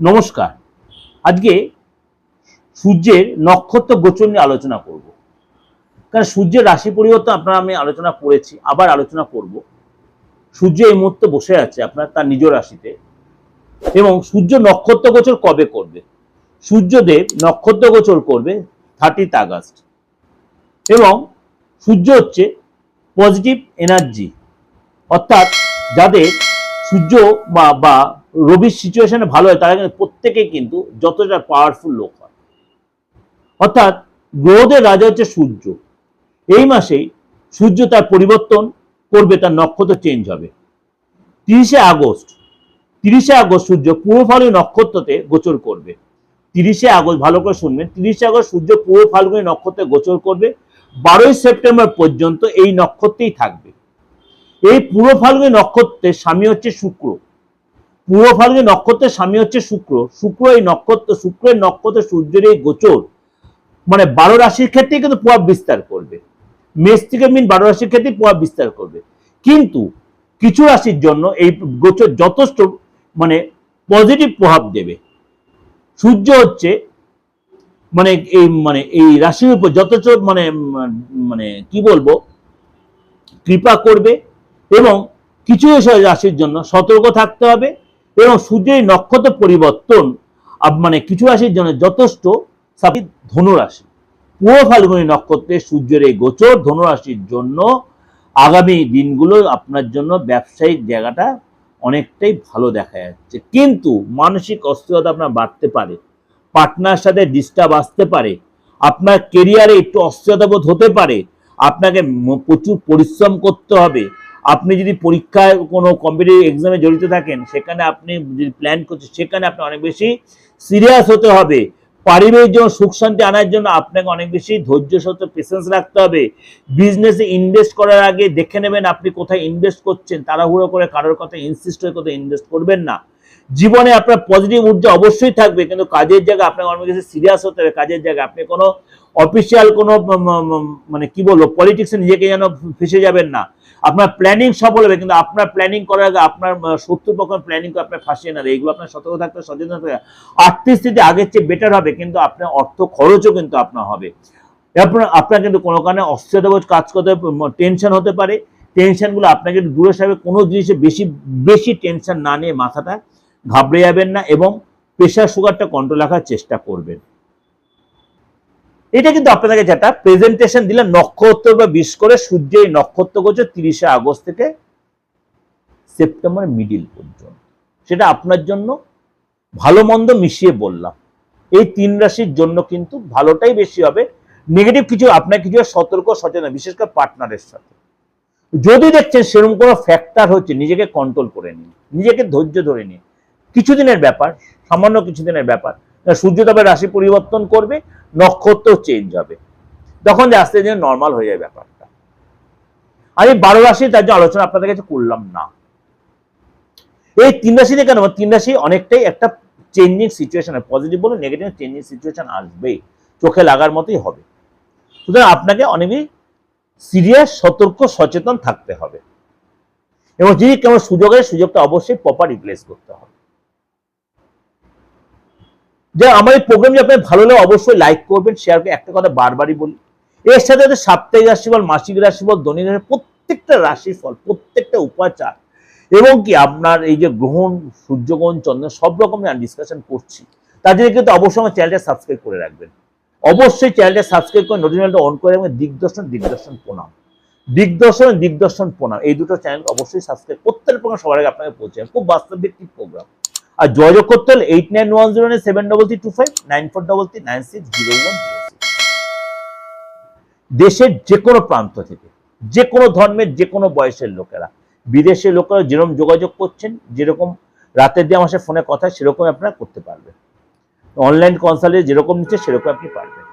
নমস্কার। আজকে সূর্যের নক্ষত্র গোচর নিয়ে আলোচনা করব। কারণ সূর্যের রাশি পরিবর্তন আপনারা আমি আলোচনা করেছি, আবার আলোচনা করব। সূর্য এই মুহূর্তে বসে আছে আপনার তার নিজ রাশিতে এবং সূর্য নক্ষত্র গোচর কবে করবে? সূর্যদেব নক্ষত্র গোচর করবে থার্টিথ আগস্ট এবং সূর্য হচ্ছে পজিটিভ এনার্জি অর্থাৎ যাদের সূর্য বা বা রবির সিচুয়েশনে ভালো হয়, তারা কিন্তু প্রত্যেকে কিন্তু যতটা পাওয়ারফুল লোক হয়। অর্থাৎ গ্রহদের রাজা হচ্ছে সূর্য। এই মাসেই সূর্য তার পরিবর্তন করবে, তার নক্ষত্র চেঞ্জ হবে। তিরিশে আগস্ট তিরিশে আগস্ট সূর্য পূর্ব ফাল্গুনী নক্ষত্রতে গোচর করবে। তিরিশে আগস্ট, ভালো করে শুনবেন, তিরিশে আগস্ট সূর্য পূর্ব ফাল্গুনী নক্ষত্রে গোচর করবে। বারোই সেপ্টেম্বর পর্যন্ত এই নক্ষত্রেই থাকবে। এই পূর্ব ফাল্গুনী নক্ষত্রের স্বামী হচ্ছে শুক্র। পূর্ব ফাল্গুনী নক্ষত্রের স্বামী হচ্ছে শুক্র। শুক্র এই নক্ষত্র শুক্রের নক্ষত্র সূর্যের এই গোচর মানে বারো রাশির ক্ষেত্রে কিন্তু প্রভাব বিস্তার করবে। মেষ থেকে মিন বারো রাশির ক্ষেত্রে প্রভাব বিস্তার করবে। কিন্তু কিছু রাশির জন্য এই গোচর যথেষ্ট মানে পজিটিভ প্রভাব দেবে। সূর্য হচ্ছে মানে এই মানে এই রাশির উপর যথেষ্ট মানে মানে কি বলব? কৃপা করবে। এবং কিছু এসব রাশির জন্য সতর্ক থাকতে হবে এবং সূর্যের নক্ষত্র পরিবর্তন মানে কিছু রাশির জন্য যথেষ্ট সাবিত ধনুরাশি পুরো ফাল্গুনী নক্ষত্রে সূর্যের এই গোচর ধনুরাশির জন্য আগামী দিনগুলো আপনার জন্য ব্যবসায়িক জায়গাটা অনেকটাই ভালো দেখা যাচ্ছে। কিন্তু মানসিক অস্থিরতা আপনার বাড়তে পারে পার্টনার সাথে ডিস্টার্ব আসতে পারে, আপনার কেরিয়ারে একটু অস্থিরতা বোধ হতে পারে, আপনাকে প্রচুর পরিশ্রম করতে হবে আপনি যদি পরীক্ষায় কোনো কম্পিটিটিভ এক্সামে জড়িত থাকেন, সেখানে আপনি যদি প্ল্যান করছেন, সেখানে আপনি অনেক বেশি সিরিয়াস হতে হবে। পারিবারিক জন্য সুখ শান্তি আনার জন্য আপনাকে অনেক বেশি ধৈর্য সত্য পেশেন্স রাখতে হবে। বিজনেসে ইনভেস্ট করার আগে দেখে নেবেন আপনি কোথায় ইনভেস্ট করছেন। তাড়াহুড়ো করে কারোর কথা ইনসিস্ট হয়ে কোথায় ইনভেস্ট করবেন না। জীবনে আপনার পজিটিভ ঊর্জা অবশ্যই থাকবে, কিন্তু কাজের জায়গায় আপনাকে অনেক বেশি সিরিয়াস হতে হবে। কাজের জায়গায় আপনি কোনো অফিসিয়াল কোনো মানে কি বলব পলিটিক্সে নিজেকে যেন ফেসে যাবেন না। আপনার প্ল্যানিং সফল হবে কিন্তু আপনার প্ল্যানিং করার আগে আপনার শত্রুপক্ষ প্ল্যানিং করে আপনার ফাঁসিয়ে না। এগুলো আপনার সতর্ক থাকতে সচেতন থাকতে আর্থিক স্থিতি আগের চেয়ে বেটার হবে, কিন্তু আপনার অর্থ খরচও কিন্তু আপনার হবে। আপনার আপনার কিন্তু কোনো কারণে অস্থিরতাবোধ কাজ করতে টেনশন হতে পারে। টেনশনগুলো আপনাকে দূরে সাবে কোনো জিনিসে বেশি বেশি টেনশন না নিয়ে মাথাটা ঘাবড়ে যাবেন না এবং প্রেশার সুগারটা কন্ট্রোল রাখার চেষ্টা করবেন। এটা কিন্তু আপনাদেরকে যেটা প্রেজেন্টেশন দিলে নক্ষত্র বা বিশ করে সূর্যের নক্ষত্র গোচর তিরিশে আগস্ট থেকে সেপ্টেম্বর মিডিল পর্যন্ত। সেটা আপনার জন্য ভালো মন্দ মিশিয়ে বললাম। এই তিন রাশির জন্য কিন্তু ভালোটাই বেশি হবে। নেগেটিভ কিছু, আপনার কিছু সতর্ক, সচেতন, বিশেষ করে পার্টনারের সাথে। যদি দেখছেন সেরকম কোনো ফ্যাক্টর হচ্ছে, নিজেকে কন্ট্রোল করে নিন, নিজেকে ধৈর্য ধরে নিন। কিছুদিনের ব্যাপার, সামান্য কিছুদিনের ব্যাপার। সূর্য তবে রাশি পরিবর্তন করবে নক্ষত্র চেঞ্জ হবে। তখন আস্তে আস্তে নর্মাল হয়ে যায় ব্যাপারটা। আমি বারো রাশি তার জন্য আলোচনা আপনাদের কাছে করলাম না। এই তিন রাশিতে কেন? তিন রাশি অনেকটাই একটা চেঞ্জিং সিচুয়েশন পজিটিভ বলে নেগেটিভ চেঞ্জিং সিচুয়েশন আসবেই। চোখে লাগার মতোই হবে। সুতরাং আপনাকে অনেকই সিরিয়াস সতর্ক, সচেতন থাকতে হবে। এবং যদি কেমন সুযোগ হয় সুযোগটা অবশ্যই প্রপার রিপ্লেস করতে হবে। যে আমার এই প্রোগ্রাম যদি আপনার ভালো লাগে অবশ্যই লাইক করবেন শেয়ার করে একটা কথা বারবারই বলি। এর সাথে সাথে সাপ্তাহিক রাশিফল, মাসিক রাশিফল, দৈনিক রাশি প্রত্যেকটা রাশিফল, প্রত্যেকটা উপাচার এবং কি আপনার এই যে গ্রহণ, সূর্যগ্রহণ, চন্দ্র, সব রকমের ডিসকাশন করছি। তার জন্য কিন্তু অবশ্যই আমার চ্যানেলটা সাবস্ক্রাইব করে রাখবেন। অবশ্যই চ্যানেলটা সাবস্ক্রাইব করে নোটিফিকেশনটা অন করে এবং দিগদর্শন দিগদর্শন প্রণাম। দিগদর্শন দিগদর্শন প্রণাম, এই দুটো চ্যানেল অবশ্যই সাবস্ক্রাইব প্রত্যেক প্রোগ্রাম সবার আগে আপনাকে পৌঁছে খুব বাস্তব ভিত্তিক প্রোগ্রাম আর যোগাযোগ করতে হলে eight nine one zero nine seven double three two five nine four double three nine six zero one দেশের যে কোনো প্রান্ত থেকে যে কোনো ধর্মের যে কোনো বয়সের লোকেরা, বিদেশের লোকেরা যেরকম যোগাযোগ করছেন, যেরকম রাতের দিয়ে আমার ফোনে কথা সেরকম আপনারা করতে পারবেন। অনলাইন কনসাল্টে যেরকম নিচ্ছে সেরকম আপনি পারবেন।